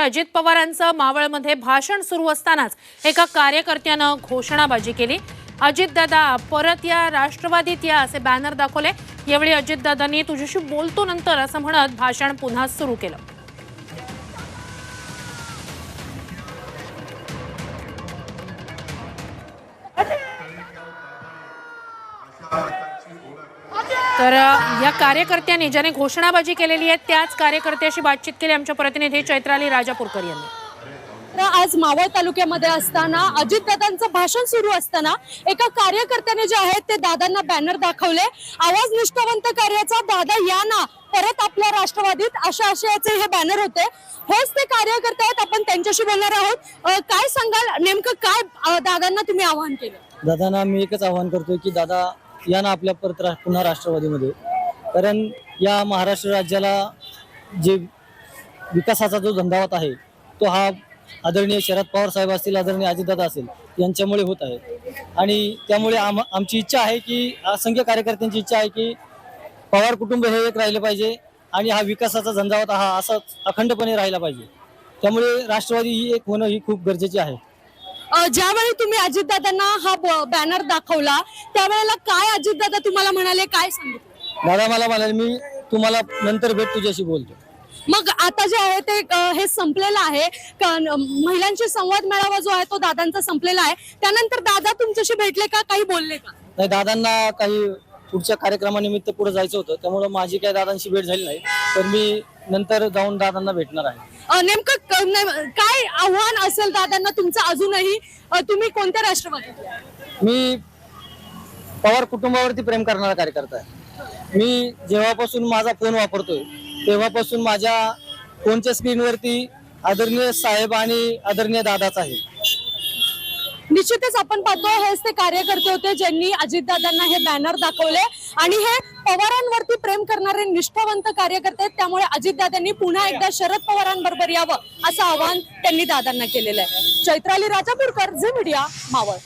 अजित पवारांचं मावळमध्ये भाषण सुरू असतानाच एका कार्यकर्त्यानं घोषणाबाजी केली. अजितदादा परत या राष्ट्रवादीत या असे बॅनर दाखवले. यावेळी अजितदादांनी तुझ्याशी बोलतो नंतर असं म्हणत भाषण पुन्हा सुरू केलं. तर या कार्यकर्त्यांनी ज्याने घोषणाबाजी केलेली आहे त्याच कार्यकर्त्याशी बातचीत केली आमच्या प्रतिनिधी चैत्राली राजापूरकर यांनी. तर आज मावळ तालुक्यामध्ये असताना अजितदादांचं भाषण सुरू असताना एका कार्यकर्त्याने जे आहेत ते दादांना बॅनर दाखवले. आवाज निष्ठावंत कार्याचा दादा या ना परत आपल्या राष्ट्रवादीत अशा आशयाचे हे बॅनर होते. हेच ते कार्यकर्ते आहेत आपण त्यांच्याशी बोलणार आहोत. अं, काय सांगाल नेमकं काय अं, दादांना तुम्ही आवाहन केलं? दादांना मी एकच आवाहन करतोय की दादा या ना आपल्या परत रा- पुन्हा राष्ट्रवादीमध्ये. कारण या महाराष्ट्र राज्याला जे विकासाचा जो धंदावत आहे तो हा आदरणीय शरद पवार साहेब असतील आदरणीय अजितदादा असेल यांच्यामुळे होत आहे. आणि त्यामुळे आम आमची इच्छा आहे की असंख्य कार्यकर्त्यांची इच्छा आहे की पवार कुटुंब हे एक राहिलं पाहिजे आणि हा विकासाचा झंझावात हा असाच अखंडपणे राहिला पाहिजे. त्यामुळे राष्ट्रवादी ही एक होणं ही खूप गरजेची आहे. ज्यावेळी तुम्ही अजितदादांना हा बॅनर दाखवला त्यावेळेला काय अजितदादा तुम्हाला म्हणाले काय सांगितलं? दादा मला म्हणाले मी तुम्हाला नंतर भेट तुझ्याशी बोलतो. मग आता जे आहे ते हे संपलेलं आहे. महिलांशी संवाद मेळावा जो आहे तो दादांचा संपलेला आहे. त्यानंतर दादा तुमच्याशी भेटले का काही बोलले का? नाही दादांना काही पुढच्या कार्यक्रमानिमित्त पुढे जायचं होतं. त्यामुळे माझी काही दादांशी भेट झाली नाही. तर मी नंतर जाऊन दादांना भेटणार आहे. अ, नेमकं क- काय आव्हान असेल दादांना तुमचं अजूनही? अ, तुम्ही कोणत्या राष्ट्रवादीत आहे? मी पवार कुटुंबावरती प्रेम करणारा कार्यकर्ता आहे. मी जेव्हापासून माझा फोन वापरतोय तेव्हापासून माझ्या फोनच्या स्क्रीनवरती आदरणीय साहेब आणि आदरणीय दादाच आहे. निश्चितच आपण पाहतो हेच ते कार्यकर्ते होते ज्यांनी अजितदादांना हे बॅनर दाखवले. आणि हे पवारांवरती प्रेम करणारे निष्ठावंत कार्यकर्ते आहेत. त्यामुळे अजितदादांनी पुन्हा एकदा शरद पवारांबरोबर यावं असं आवाहन त्यांनी दादांना केलेलं आहे. Chaitrali Rajapurkar Zee media Maval.